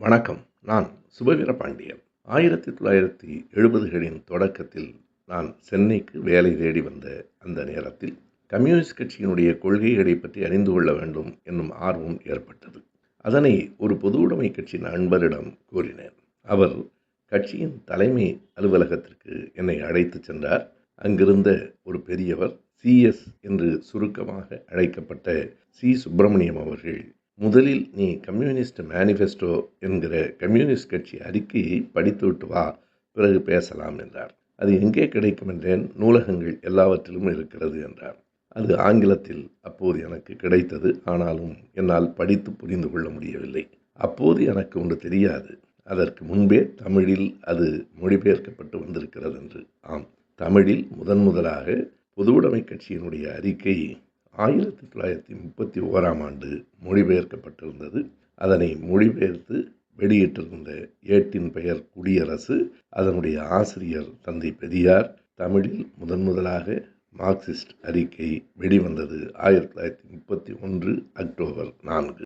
வணக்கம். நான் சுபவீர பாண்டியன். ஆயிரத்தி தொள்ளாயிரத்தி எழுபதுகளின் தொடக்கத்தில் நான் சென்னைக்கு வேலை தேடி வந்த அந்த நேரத்தில் கம்யூனிஸ்ட் கட்சியினுடைய கொள்கைகளை பற்றி அறிந்து கொள்ள வேண்டும் என்னும் ஆர்வம் ஏற்பட்டது. அதனை ஒரு பொது உடைமை கட்சி நண்பரிடம் கூறினேன். அவர் கட்சியின் தலைமை அலுவலகத்திற்கு என்னை அழைத்து சென்றார். அங்கிருந்த ஒரு பெரியவர் சிஎஸ் என்று சுருக்கமாக அழைக்கப்பட்ட சி சுப்பிரமணியம் அவர்கள் முதலில் நீ கம்யூனிஸ்ட் மேனிஃபெஸ்டோ என்கிற கம்யூனிஸ்ட் கட்சி அறிக்கையை படித்துவிட்டு வா பிறகு பேசலாம் என்றார். அது எங்கே கிடைக்கும் என்றேன் நூலகங்கள் எல்லாவற்றிலும் இருக்கிறது என்றார். அது ஆங்கிலத்தில் அப்போது எனக்கு கிடைத்தது ஆனாலும் என்னால் படித்து புரிந்து கொள்ள முடியவில்லை. அப்போது எனக்கு ஒன்று தெரியாது. அதற்கு முன்பே தமிழில் அது மொழிபெயர்க்கப்பட்டு வந்திருக்கிறது என்று ஆம் தமிழில் முதன் முதலாக பொதுவுடைமை கட்சியினுடைய அறிக்கை ஆயிரத்தி தொள்ளாயிரத்தி முப்பத்தி ஓராம் ஆண்டு மொழிபெயர்க்கப்பட்டிருந்தது. அதனை மொழிபெயர்த்து வெளியிட்டிருந்த ஏட்டின் பெயர் குடியரசு. அதனுடைய ஆசிரியர் தந்தை பெரியார். தமிழில் முதன் முதலாக மார்க்சிஸ்ட் அறிக்கை வெளிவந்தது ஆயிரத்தி தொள்ளாயிரத்தி முப்பத்தி ஒன்று அக்டோபர் நான்கு.